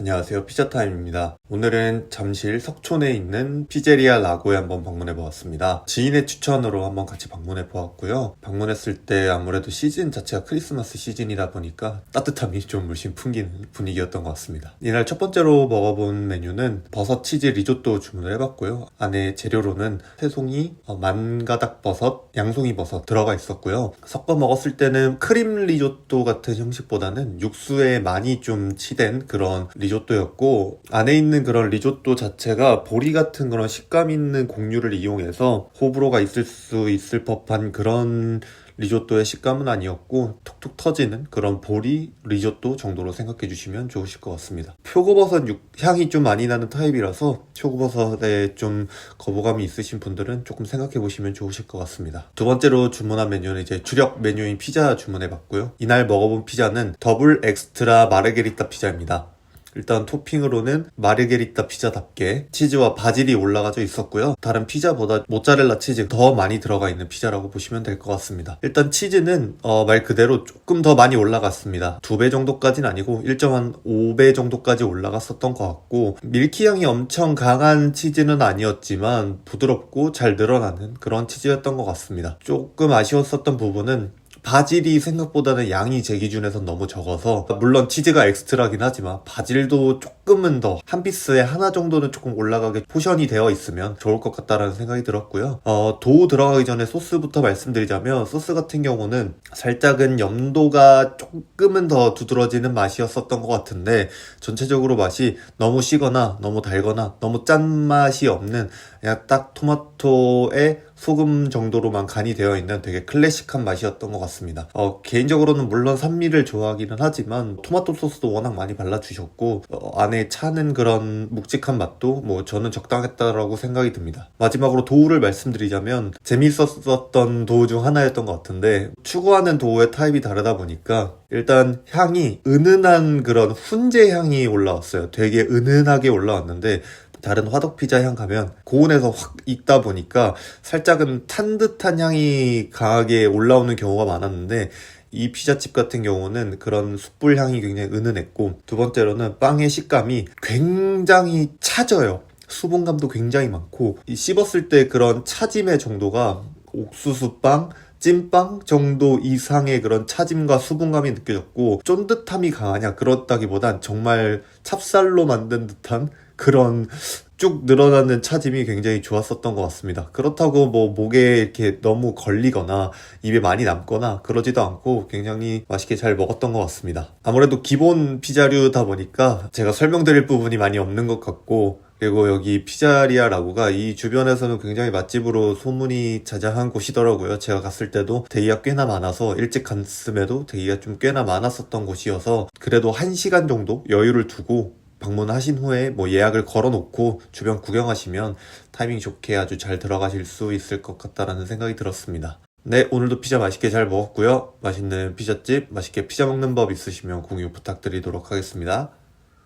안녕하세요. 피자타임입니다. 오늘은 잠실 석촌에 있는 피제리아 라고에 한번 방문해 보았습니다. 지인의 추천으로 한번 같이 방문해 보았고요. 방문했을 때 아무래도 시즌 자체가 크리스마스 시즌이다 보니까 따뜻함이 좀 물씬 풍기는 분위기였던 것 같습니다. 이날 첫 번째로 먹어본 메뉴는 버섯 치즈 리조또 주문을 해봤고요. 안에 재료로는 새송이, 어, 만가닥 버섯, 양송이 버섯 들어가 있었고요. 섞어 먹었을 때는 크림 리조또 같은 형식보다는 육수에 많이 좀 치댄 그런 리조또 였고 안에 있는 그런 리조또 자체가 보리 같은 그런 식감 있는 곡류를 이용해서 호불호가 있을 수 있을 법한 그런 리조또의 식감은 아니었고 톡톡 터지는 그런 보리 리조또 정도로 생각해 주시면 좋으실 것 같습니다. 표고버섯 육- 향이 좀 많이 나는 타입이라서 표고버섯에 좀 거부감이 있으신 분들은 조금 생각해 보시면 좋으실 것 같습니다. 두 번째로 주문한 메뉴는 이제 주력 메뉴인 피자 주문해 봤고요. 이날 먹어본 피자는 더블 엑스트라 마르게리타 피자입니다. 일단 토핑으로는 마르게리타 피자답게 치즈와 바질이 올라가져 있었고요. 다른 피자보다 모짜렐라 치즈 더 많이 들어가 있는 피자라고 보시면 될 것 같습니다. 일단 치즈는 어, 말 그대로 조금 더 많이 올라갔습니다. 두 배 정도까지는 아니고 1.5배 정도까지 올라갔었던 것 같고 밀키향이 엄청 강한 치즈는 아니었지만 부드럽고 잘 늘어나는 그런 치즈였던 것 같습니다. 조금 아쉬웠었던 부분은 바질이 생각보다는 양이 제 기준에선 너무 적어서 물론 치즈가 엑스트라긴 하지만 바질도 조금은 더 한 피스에 하나 정도는 조금 올라가게 포션이 되어 있으면 좋을 것 같다라는 생각이 들었고요. 어, 도우 들어가기 전에 소스부터 말씀드리자면 소스 같은 경우는 살짝은 염도가 조금은 더 두드러지는 맛이었었던 것 같은데 전체적으로 맛이 너무 시거나 너무 달거나 너무 짠 맛이 없는 그냥 딱 토마토에 소금 정도로만 간이 되어 있는 되게 클래식한 맛이었던 것 같습니다. 어, 개인적으로는 물론 산미를 좋아하기는 하지만 토마토 소스도 워낙 많이 발라주셨고 어, 안에 차는 그런 묵직한 맛도 뭐 저는 적당했다라고 생각이 듭니다. 마지막으로 도우를 말씀드리자면 재밌었던 도우 중 하나였던 것 같은데 추구하는 도우의 타입이 다르다 보니까 일단 향이 은은한 그런 훈제 향이 올라왔어요. 되게 은은하게 올라왔는데 다른 화덕 피자 향 가면 고온에서 확 익다 보니까 살짝은 탄 듯한 향이 강하게 올라오는 경우가 많았는데 이 피자집 같은 경우는 그런 숯불 향이 굉장히 은은했고 두 번째로는 빵의 식감이 굉장히 차져요. 수분감도 굉장히 많고 이 씹었을 때 그런 차짐의 정도가 옥수수빵 찐빵 정도 이상의 그런 차짐과 수분감이 느껴졌고 쫀득함이 강하냐 그렇다기보단 정말 찹쌀로 만든 듯한 그런 쭉 늘어나는 차짐이 굉장히 좋았었던 것 같습니다. 그렇다고 뭐 목에 이렇게 너무 걸리거나 입에 많이 남거나 그러지도 않고 굉장히 맛있게 잘 먹었던 것 같습니다. 아무래도 기본 피자류다 보니까 제가 설명드릴 부분이 많이 없는 것 같고 그리고 여기 피자리아 라고가 이 주변에서는 굉장히 맛집으로 소문이 자자한 곳이더라고요. 제가 갔을 때도 대기가 꽤나 많아서 일찍 갔음에도 대기가 좀 꽤나 많았었던 곳이어서 그래도 한 시간 정도 여유를 두고 방문하신 후에 뭐 예약을 걸어놓고 주변 구경하시면 타이밍 좋게 아주 잘 들어가실 수 있을 것 같다라는 생각이 들었습니다. 네, 오늘도 피자 맛있게 잘 먹었고요. 맛있는 피자집, 맛있게 피자 먹는 법 있으시면 공유 부탁드리도록 하겠습니다.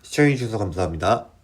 시청해주셔서 감사합니다.